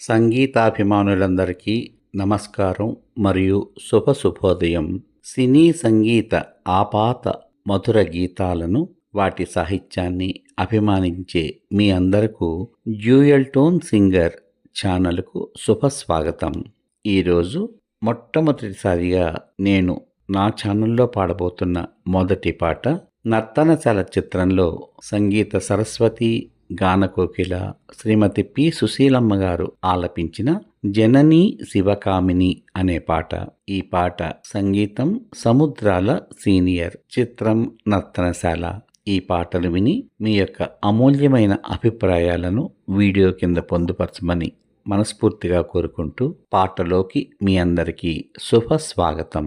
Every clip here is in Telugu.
సంగీతాభిమానులందరికీ నమస్కారం మరియు శుభ శుభోదయం సినీ సంగీత ఆపాత మధుర గీతాలను వాటి సాహిత్యాన్ని అభిమానించే మీ అందరకు డ్యూయల్ టోన్ సింగర్ ఛానల్కు శుభ స్వాగతం ఈరోజు మొట్టమొదటిసారిగా నేను నా ఛానల్లో పాడబోతున్న మొదటి పాట నర్తనశాల చిత్రంలో సంగీత సరస్వతి గానకోకిల శ్రీమతి పి. సుశీలమ్మ గారు ఆలపించిన జనని శివకామిని అనే పాట. ఈ పాట సంగీతం సముద్రాల సీనియర్ చిత్రం నర్తనశాల. ఈ పాటలు విని మీ యొక్క అమూల్యమైన అభిప్రాయాలను వీడియో కింద పొందుపరచమని మనస్ఫూర్తిగా కోరుకుంటూ పాటలోకి మీ అందరికీ శుభ స్వాగతం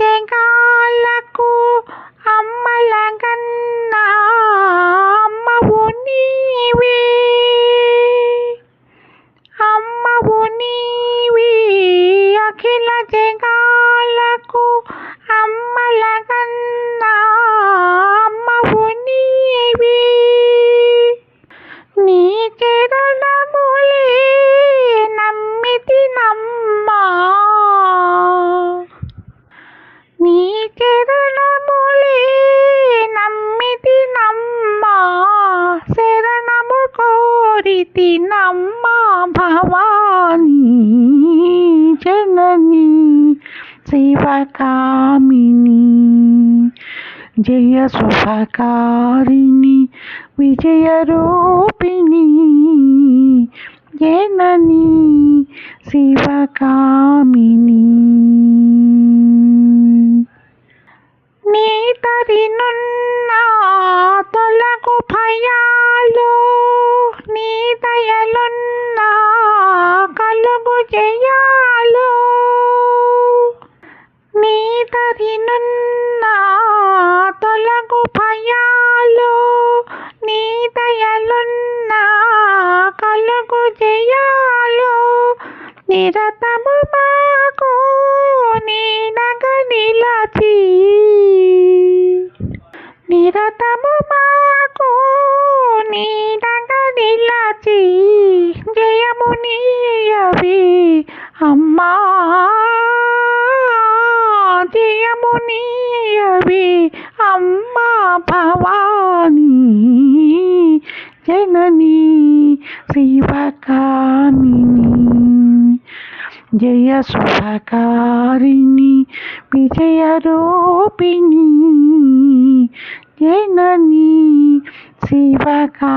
జగాలకు అమ్మలగన్నా అమ్మవు నీవే అమ్మవు నీవే అఖిల జగాలకు కోరితి నమ్మా భవానీ జనని శివకామిని జయ శుభకారిణి రూ తరినున్న తొలగు భయాలు నీ దయలున్న కలుగు జయాలు నిరతము మాకు నీ నగ నిలచి. నిరతము మాకు నీ నగ నిలచి. జయము నీయవి అమ్మా. జయము నీయవి అమ్మా భవానీ జనని శివకామిని జయ శుభకారిణి విజయరూపిణి జనని శివకా